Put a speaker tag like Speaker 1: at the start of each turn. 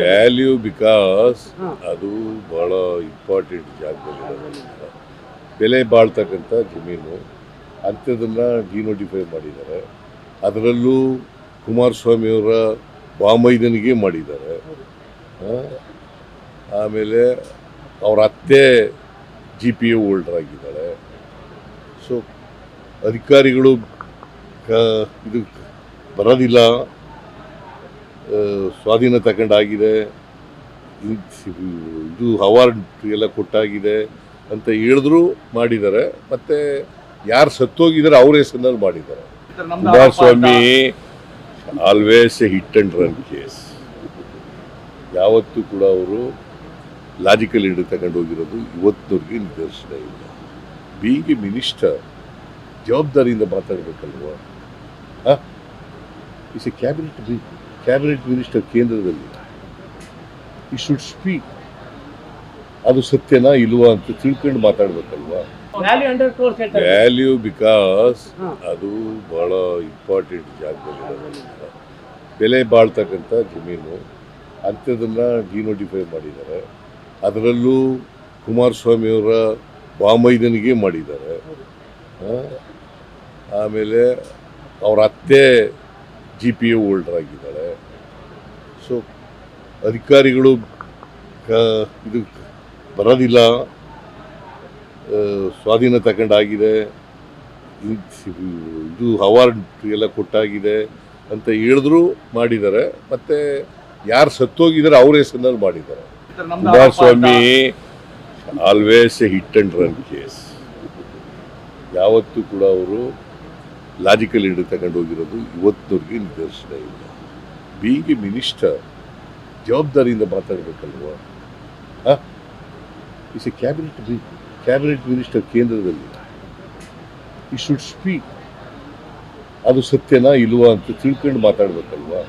Speaker 1: Value
Speaker 2: because ಅದು ಬಹಳ important ಜಾಗದಲ್ಲಿ ಬೆಲೆ ಬಾಳ್ತಕ್ಕಂಥ ಜಮೀನು ಅಂಥದನ್ನು ಡಿನೋಟಿಫೈ ಮಾಡಿದ್ದಾರೆ. ಅದರಲ್ಲೂ ಕುಮಾರಸ್ವಾಮಿಯವರ ಬಾಮೈದನಿಗೆ ಮಾಡಿದ್ದಾರೆ. ಆಮೇಲೆ ಅವ್ರ ಅತ್ತೆ ಜಿ ಪಿ ಎ ಹೋಲ್ಡರ್ ಆಗಿದ್ದಾಳೆ. ಸೊ ಅಧಿಕಾರಿಗಳು ಕ- ಇದು ಬರೋದಿಲ್ಲ. ಸ್ವಾಧೀನ ತಗೊಂಡಾಗಿದೆ. ಇದು ಅವಾರ್ಡ್ ಎಲ್ಲ ಕೊಟ್ಟಾಗಿದೆ ಅಂತ ಹೇಳಿದ್ರು, ಮಾಡಿದ್ದಾರೆ. ಮತ್ತೆ ಯಾರು ಸತ್ತೋಗಿದ್ದಾರೆ, ಅವ್ರ ಹೆಸರಿನಲ್ಲಿ ಮಾಡಿದ್ದಾರೆ. Kumaraswamy always a hit and run case ಯಾವತ್ತೂ ಕೂಡ ಅವರು ಲಾಜಿಕಲ್ ಹಿಡಿದು ತಗೊಂಡೋಗಿರೋದು ಇವತ್ತಿನವ್ರಿಗೆ ನಿದರ್ಶನ ಇಲ್ಲ. ಬೀಯಿಂಗ್ ಎ ಮಿನಿಸ್ಟರ್ ಜವಾಬ್ದಾರಿಯಿಂದ ಮಾತಾಡಬೇಕಲ್ವ? Is a cabinet cabinet minister ಕೇಂದ್ರದಲ್ಲಿ ಈ ಶುಡ್ ಸ್ಪೀಕ್ ಅದು ಸತ್ಯನಾ ಇಲ್ವಾ ಅಂತ ತಿಳ್ಕೊಂಡು ಮಾತಾಡ್ಬೇಕಲ್ವಾ?
Speaker 1: ವ್ಯಾಲ್ಯೂ
Speaker 2: ಬಿಕಾಸ್ ಅದು ಬಹಳ ಇಂಪಾರ್ಟೆಂಟ್ ಜಾಗದಲ್ಲಿ ಬೆಲೆ ಬಾಳ್ತಕ್ಕಂಥ ಜಮೀನು ಅಂಥದನ್ನು ಡಿನೋಟಿಫೈ ಮಾಡಿದ್ದಾರೆ. ಅದರಲ್ಲೂ ಕುಮಾರಸ್ವಾಮಿಯವರ ಬಾಮೈದನಿಗೆ ಮಾಡಿದ್ದಾರೆ. ಆಮೇಲೆ ಅವರ ಅತ್ತೆ ಜಿ ಪಿ ಎ ಹೋಲ್ಡರ್ ಆಗಿದ್ದಾಳೆ ಸೊ ಅಧಿಕಾರಿಗಳು ಇದು ಬರೋದಿಲ್ಲ ಸ್ವಾಧೀನ ತಗೊಂಡಾಗಿದೆ. ಇದು ಅವಾರ್ಡ್ ಎಲ್ಲ ಕೊಟ್ಟಾಗಿದೆ ಅಂತ ಹೇಳಿದ್ರು, ಮಾಡಿದ್ದಾರೆ. ಮತ್ತು ಯಾರು ಸತ್ತೋಗಿದ್ದಾರೆ, ಅವ್ರ ಹೆಸರಿನಲ್ಲಿ ಮಾಡಿದ್ದಾರೆ. Kumaraswamy always a hit and run case ಯಾವತ್ತೂ ಕೂಡ ಅವರು ಲಾಜಿಕಲ್ ಹಿಡಿದು ತಗೊಂಡು ಹೋಗಿರೋದು ಇವತ್ತಿನವ್ರಿಗೆ ನಿದರ್ಶನ ಇಲ್ಲ. ಬೀಯಿಂಗ್ ಎ ಮಿನಿಸ್ಟರ್ ಜವಾಬ್ದಾರಿಯಿಂದ ಮಾತಾಡಬೇಕಲ್ವಾ? Is a cabinet cabinet minister ಕೇಂದ್ರದಲ್ಲಿ. ಈ ಶುಡ್ ಸ್ಪೀಕ್ ಅದು ಸತ್ಯನಾ ಇಲ್ವಾ ಅಂತ ತಿಳ್ಕೊಂಡು ಮಾತಾಡ್ಬೇಕಲ್ವಾ?